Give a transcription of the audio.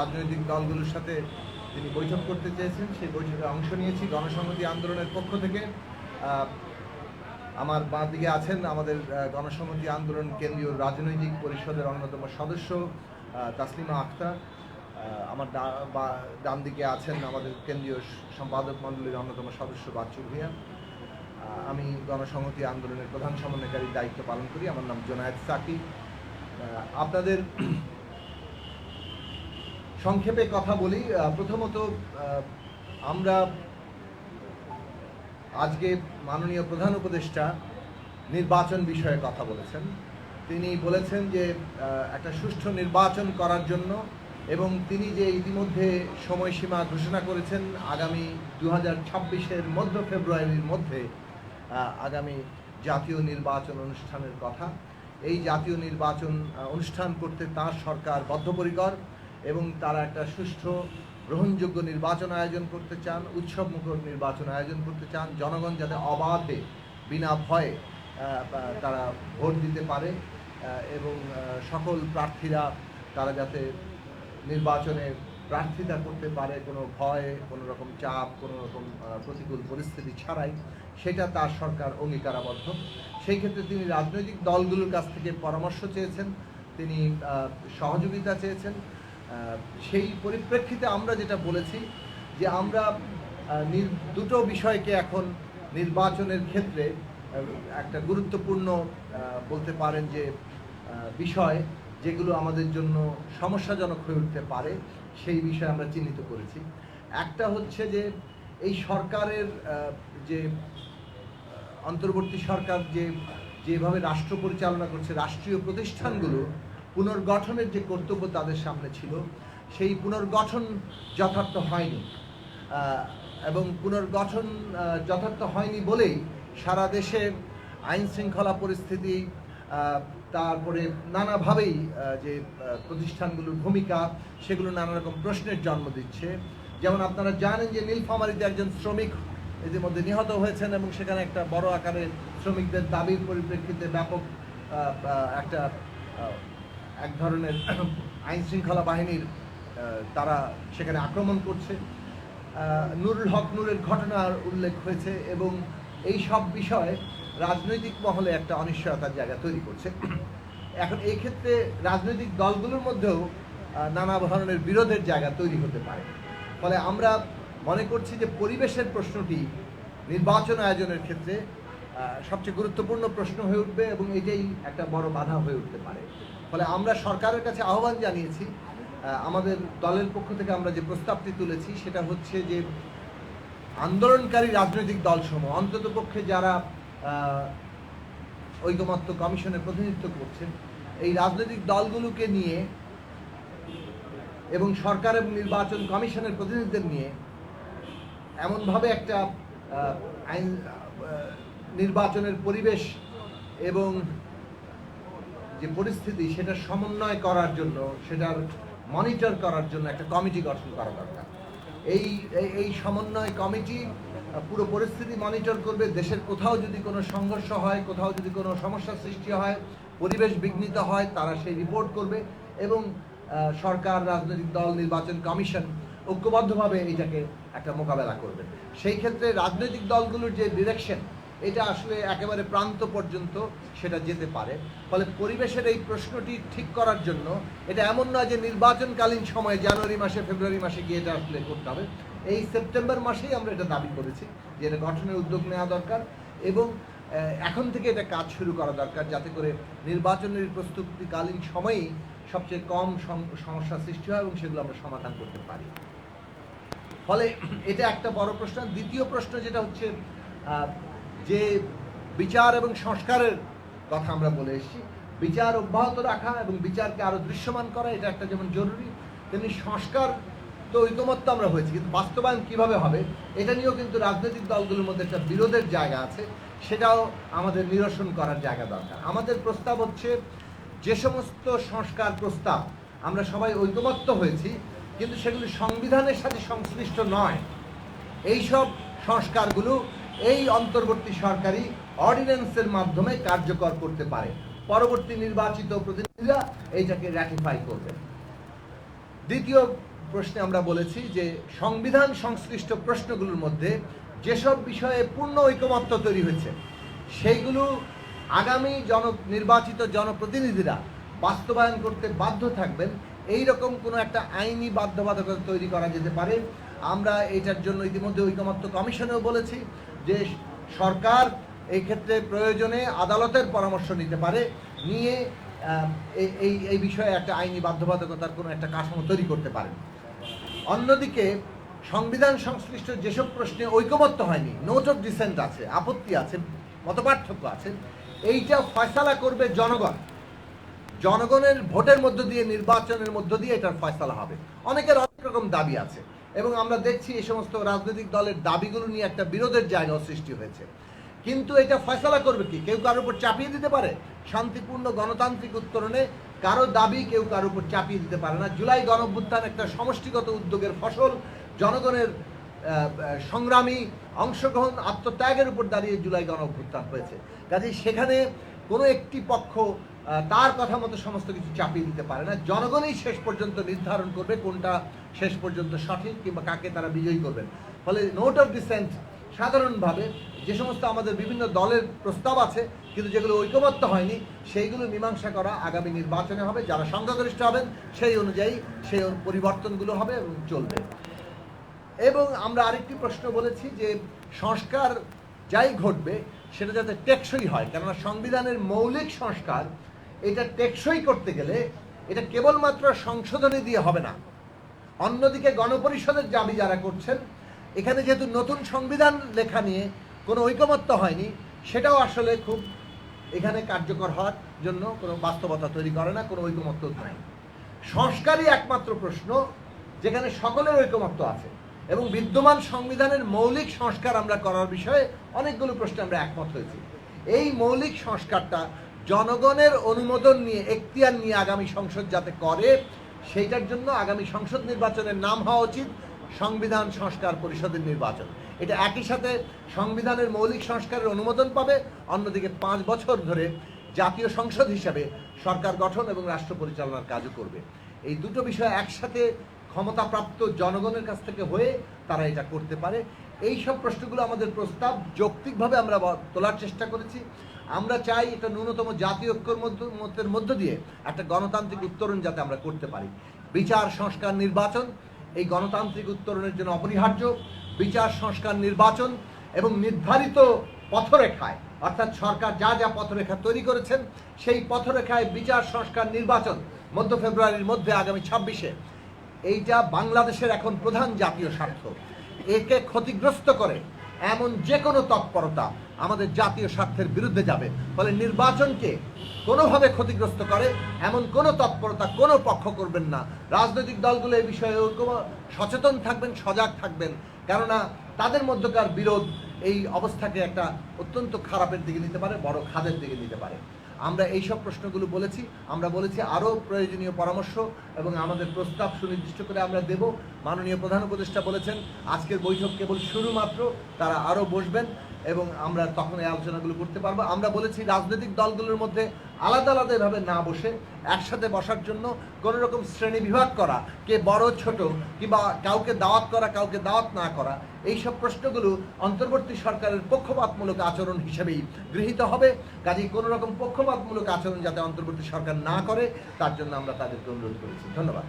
রাজনৈতিক দলগুলোর সাথে তিনি বৈঠক করতে চেয়েছেন, সেই বৈঠকে অংশ নিয়েছি। গণসংহতি আন্দোলনের পক্ষ থেকে আমার বাঁ দিকে আছেন আমাদের গণসংহতি আন্দোলন কেন্দ্রীয় রাজনৈতিক পরিষদের অন্যতম সদস্য তাসলিমা আক্তার আমার ডান দিকে আছেন আমাদের কেন্দ্রীয় সম্পাদক মণ্ডলীর অন্যতম সদস্য বাচ্চু ভূঁইয়া। আমি গণসংহতি আন্দোলনের প্রধান সমন্বয়কারীর দায়িত্ব পালন করি। আমার নাম জোনায়েদ সাকি। আপনাদের সংক্ষেপে কথা বলি প্রথমত আমরা আজকে মাননীয় প্রধান উপদেষ্টা নির্বাচন বিষয়ে কথা বলেছেন। তিনি বলেছেন যে একটা সুষ্ঠু নির্বাচন করার জন্য এবং তিনি যে ইতিমধ্যে সময়সীমা ঘোষণা করেছেন, আগামী দু হাজার ছাব্বিশের মধ্য ফেব্রুয়ারির মধ্যে আগামী জাতীয় নির্বাচন অনুষ্ঠানের কথা। এই জাতীয় নির্বাচন অনুষ্ঠান করতে তার সরকার বদ্ধপরিকর। এবং তারা একটা সুষ্ঠু, গ্রহণযোগ্য নির্বাচন আয়োজন করতে চান, উৎসবমুখর নির্বাচন আয়োজন করতে চান। জনগণ যাতে অবাধে, বিনা ভয়ে তারা ভোট দিতে পারে এবং সকল প্রার্থীরা তারা যাতে নির্বাচনে প্রার্থিতা করতে পারে, কোনো ভয়, কোনো রকম চাপ, কোনো রকম প্রতিকূল পরিস্থিতি ছাড়াই, সেটা তার সরকার অঙ্গীকারাবদ্ধ। সেই ক্ষেত্রে তিনি রাজনৈতিক দলগুলোর কাছ থেকে পরামর্শ চেয়েছেন, তিনি সহযোগিতা চেয়েছেন। সেই পরিপ্রেক্ষিতে আমরা যেটা বলেছি যে আমরা দুটো বিষয়কে এখন নির্বাচনের ক্ষেত্রে একটা গুরুত্বপূর্ণ বলতে পারেন যে বিষয় যেগুলো আমাদের জন্য সমস্যাজনক হয়ে উঠতে পারে, সেই বিষয়ে আমরা চিহ্নিত করেছি। একটা হচ্ছে যে, এই সরকারের যে অন্তর্বর্তী সরকার যে, যেভাবে রাষ্ট্র পরিচালনা করছে, রাষ্ট্রীয় প্রতিষ্ঠানগুলো পুনর্গঠনের যে কর্তব্য তাদের সামনে ছিল, সেই পুনর্গঠন যথার্থ হয়নি। এবং পুনর্গঠন যথার্থ হয়নি বলেই সারা দেশে আইন শৃঙ্খলা পরিস্থিতি তারপরে নানাভাবেই যে প্রতিষ্ঠানগুলোর ভূমিকা, সেগুলো নানা রকম প্রশ্নের জন্ম দিচ্ছে। যেমন আপনারা জানেন যে নীলফামারীতে একজন শ্রমিক ইতিমধ্যে নিহত হয়েছেন এবং সেখানে একটা বড় আকারের শ্রমিকদের দাবির পরিপ্রেক্ষিতে ব্যাপক একটা এক ধরনের আইন শৃঙ্খলা বাহিনীর তারা সেখানে আক্রমণ করছে। নুরুল হক নূরের ঘটনার উল্লেখ হয়েছে এবং এই সব বিষয় রাজনৈতিক মহলে একটা অনিশ্চয়তার জায়গা তৈরি করছে। এখন এই ক্ষেত্রে রাজনৈতিক দলগুলোর মধ্যেও নানা ধরনের বিরোধের জায়গা তৈরি হতে পারে। ফলে আমরা মনে করছি যে পরিবেশের প্রশ্নটি নির্বাচন আয়োজনের ক্ষেত্রে সবচেয়ে গুরুত্বপূর্ণ প্রশ্ন হয়ে উঠবে এবং এটাই একটা বড় বাধা হয়ে উঠতে পারে। ফলে আমরা সরকারের কাছে আহ্বান জানিয়েছি আমাদের দলের পক্ষ থেকে আমরা যে প্রস্তাবটি তুলেছি সেটা হচ্ছে যে আন্দোলনকারী রাজনৈতিক দলসমূহ, অন্তত পক্ষে যারা ঐকমত্য কমিশনের প্রতিনিধিত্ব করছেন, এই রাজনৈতিক দলগুলোকে নিয়ে এবং সরকার এবং নির্বাচন কমিশনের প্রতিনিধিদের নিয়ে এমনভাবে একটা আইন নির্বাচনের পরিবেশ এবং যে পরিস্থিতি সেটা সমন্বয় করার জন্য, সেটার মনিটর করার জন্য একটা কমিটি গঠন করা দরকার। এই, এই- সমন্বয় কমিটি পুরো পরিস্থিতি মনিটর করবে। দেশের কোথাও যদি কোনো সংঘর্ষ হয়, কোথাও যদি কোনো সমস্যার সৃষ্টি হয়, পরিবেশ বিঘ্নিত হয়, তারা সেই রিপোর্ট করবে এবং সরকার, রাজনৈতিক দল, নির্বাচন কমিশন ঐক্যবদ্ধভাবে এটাকে একটা মোকাবেলা করবে। সেই ক্ষেত্রে রাজনৈতিক দলগুলোর যে ডিরেকশন এটা আসলে একেবারে প্রান্ত পর্যন্ত সেটা যেতে পারে। ফলে পরিবেশের এই প্রশ্নটি ঠিক করার জন্য এটা এমন নয় যে নির্বাচনকালীন সময়ে জানুয়ারি মাসে, ফেব্রুয়ারি মাসে গিয়ে এটা আসলে করতে হবে। এই সেপ্টেম্বর মাসেই আমরা এটা দাবি করেছি যে এটা গঠনের উদ্যোগ নেওয়া দরকার এবং এখন থেকে এটা কাজ শুরু করা দরকার যাতে করে নির্বাচনের প্রস্তুতিকালীন সময়েই সবচেয়ে কম সম- সমস্যা সৃষ্টি হয় এবং সেগুলো আমরা সমাধান করতে পারি। ফলে এটা একটা বড় প্রশ্ন। দ্বিতীয় প্রশ্ন যেটা হচ্ছে যে বিচার এবং সংস্কারের কথা আমরা বলে এসেছি, বিচার অব্যাহত রাখা এবং বিচারকে আরও দৃশ্যমান করা, এটা একটা যেমন জরুরি, তেমনি সংস্কার তো ঐকমত্য আমরা হয়েছি, কিন্তু বাস্তবায়ন কীভাবে হবে, এটা নিয়েও কিন্তু রাজনৈতিক দলগুলোর মধ্যে একটা বিরোধের জায়গা আছে, সেটাও আমাদের নিরসন করার জায়গা দরকার। আমাদের প্রস্তাব হচ্ছে, যে সমস্ত সংস্কার প্রস্তাব, আমরা সবাই ঐকমত্য হয়েছি, কিন্তু সেগুলি সংবিধানের সাথে সংশ্লিষ্ট নয়। এই সব সংস্কারগুলো এই অন্তর্বর্তী সরকারি অর্ডিন্যান্সের মাধ্যমে কার্যকর করতে পারে। পরবর্তী নির্বাচিত প্রতিনিধিরা এইটাকে র্যাটিফাই করবে। দ্বিতীয় প্রশ্নে আমরা বলেছি যে, সংবিধান সংশ্লিষ্ট প্রশ্নগুলোর মধ্যে যেসব বিষয়ে পূর্ণ ঐকমত্য তৈরি হয়েছে, সেইগুলো আগামী জন, নির্বাচিত জনপ্রতিনিধিরা বাস্তবায়ন করতে বাধ্য থাকবেন। এই রকম কোনো একটা আইনি বাধ্যবাধকতা তৈরি করা যেতে পারে। আমরা এটার জন্য ইতিমধ্যে ঐকমত্য কমিশনেও বলেছি। যে সরকার এই ক্ষেত্রে প্রয়োজনে আদালতের পরামর্শ নিতে পারে, নিয়ে এই- এই বিষয়ে একটা আইনি বাধ্যবাধকতার কোনো একটা কাঠামো তৈরি করতে পারেন। অন্যদিকে, সংবিধান সংশ্লিষ্ট যেসব প্রশ্নে ঐকমত্য হয়নি নোট অফ ডিসেন্ট আছে, আপত্তি আছে, মতপার্থক্য আছে, এইটা ফয়সালা করবে জনগণ। জনগণের ভোটের মধ্য দিয়ে, নির্বাচনের মধ্য দিয়ে এটার ফয়সালা হবে। অনেকের অনেক রকম দাবি আছে। এবং আমরা দেখছি এই সমস্ত রাজনৈতিক দলের দাবিগুলো নিয়ে একটা বিরোধের জায়গা সৃষ্টি হয়েছে। কিন্তু এটা ফয়সালা করবে কি? কেউ কারোর উপর চাপিয়ে দিতে পারে? শান্তিপূর্ণ গণতান্ত্রিক উত্তরণে কারও দাবি কেউ কারোর উপর চাপিয়ে দিতে পারে না। জুলাই গণভ্যুত্থান একটা সমষ্টিগত উদ্যোগের ফসল। জনগণের সংগ্রামী অংশগ্রহণ আত্মত্যাগের উপর দাঁড়িয়ে জুলাই গণভ্যুত্থান হয়েছে। কাজেই সেখানে কোনো একটি পক্ষ তার কথা মতো সমস্ত কিছু চাপিয়ে দিতে পারে না। জনগণই শেষ পর্যন্ত নির্ধারণ করবে কোনটা শেষ পর্যন্ত সঠিক কিংবা কাকে তারা বিজয়ী করবেন। ফলে নোট অফ ডিসেন্ট সাধারণভাবে যে সমস্ত আমাদের বিভিন্ন দলের প্রস্তাব আছে, কিন্তু যেগুলো ঐকমত্য হয়নি, সেইগুলো মীমাংসা করা আগামী নির্বাচনে হবে। যারা সংখ্যাগরিষ্ঠ হবেন, সেই অনুযায়ী সেই পরিবর্তনগুলো হবে এবং চলবে। এবং আমরা আরেকটি প্রশ্ন বলেছি যে সংস্কার যাই ঘটবে, সেটা যাতে টেকসই হয়। কেননা সংবিধানের মৌলিক সংস্কার এটা টেকসই করতে গেলে এটা কেবলমাত্র সংশোধনী দিয়ে হবে না। অন্যদিকে গণপরিষদের দাবি যারা করছেন, এখানে যেহেতু নতুন সংবিধান লেখা নিয়ে কোনো ঐকমত্য হয়নি, সেটাও আসলে খুব এখানে কার্যকর হওয়ার জন্য কোনো বাস্তবতা তৈরি করে না, কোনো ঐকমত্য নাই। সংস্কারই একমাত্র প্রশ্ন, যেখানে সকলের ঐকমত্য আছে এবং বিদ্যমান সংবিধানের মৌলিক সংস্কার আমরা করার বিষয়ে অনেকগুলো প্রশ্নে আমরা একমত হয়েছি। এই মৌলিক সংস্কারটা জনগণের অনুমোদন নিয়ে, এখতিয়ার নিয়ে আগামী সংসদ যাতে করে, সেইটার জন্য আগামী সংসদ নির্বাচনের নাম হওয়া উচিত, সংবিধান সংস্কার পরিষদের নির্বাচন। এটা একই সাথে সংবিধানের মৌলিক সংস্কারের অনুমোদন পাবে, অন্যদিকে পাঁচ বছর ধরে জাতীয় সংসদ হিসাবে সরকার গঠন এবং রাষ্ট্র পরিচালনার কাজও করবে। এই দুটো বিষয় একসাথে ক্ষমতাপ্রাপ্ত জনগণের কাছ থেকে হয়ে তারা এটা করতে পারে। এই সব প্রশ্নগুলো আমাদের প্রস্তাব যৌক্তিকভাবে আমরা তোলার চেষ্টা করেছি। আমরা চাই এটা ন্যূনতম জাতীয় ঐক্যর মধ্য মতের মধ্য দিয়ে একটা গণতান্ত্রিক উত্তরণ যাতে আমরা করতে পারি। বিচার, সংস্কার, নির্বাচন, এই গণতান্ত্রিক উত্তরণের জন্য অপরিহার্য। বিচার, সংস্কার, নির্বাচন এবং নির্ধারিত পথরেখায়, অর্থাৎ সরকার যা যা পথরেখা তৈরি করেছেন, সেই পথরেখায় বিচার, সংস্কার, নির্বাচন মধ্য ফেব্রুয়ারির মধ্যে আগামী ছাব্বিশে। এইটা বাংলাদেশের এখন প্রধান জাতীয় স্বার্থ। একে ক্ষতিগ্রস্ত করে এমন যে কোনো তৎপরতা আমাদের জাতীয় স্বার্থের বিরুদ্ধে যাবে। ফলে নির্বাচনকে কোনোভাবে ক্ষতিগ্রস্ত করে, এমন কোনো তৎপরতা কোনো পক্ষ করবেন না। রাজনৈতিক দলগুলো এই বিষয়ে সচেতন থাকবেন, সজাগ থাকবেন। কেননা তাদের মধ্যকার বিরোধ এই অবস্থাকে একটা অত্যন্ত খারাপের দিকে নিতে পারে, বড় খাদের দিকে নিতে পারে। আমরা এই সব প্রশ্নগুলো বলেছি, আমরা বলেছি আরও প্রয়োজনীয় পরামর্শ এবং আমাদের প্রস্তাব সুনির্দিষ্ট করে আমরা দেব। মাননীয় প্রধান উপদেষ্টা বলেছেন, আজকের বৈঠক কেবল শুরু মাত্র তারা আরও বসবেন। এবং আমরা তখন এই আলোচনাগুলো করতে পারব। আমরা বলেছি রাজনৈতিক দলগুলোর মধ্যে আলাদা আলাদা এভাবে না বসে একসাথে বসার জন্য কোনো রকম শ্রেণি বিভাগ করা, কে বড়, ছোট, কিংবা কাউকে দাওয়াত করা, কাউকে দাওয়াত না করা এই সব প্রশ্নগুলো অন্তর্বর্তী সরকারের পক্ষপাতমূলক আচরণ হিসেবেই গৃহীত হবে। কাজেই কোনো রকম পক্ষপাতমূলক আচরণ যাতে অন্তর্বর্তী সরকার না করে, তার জন্য আমরা তাদেরকে অনুরোধ করেছি। ধন্যবাদ।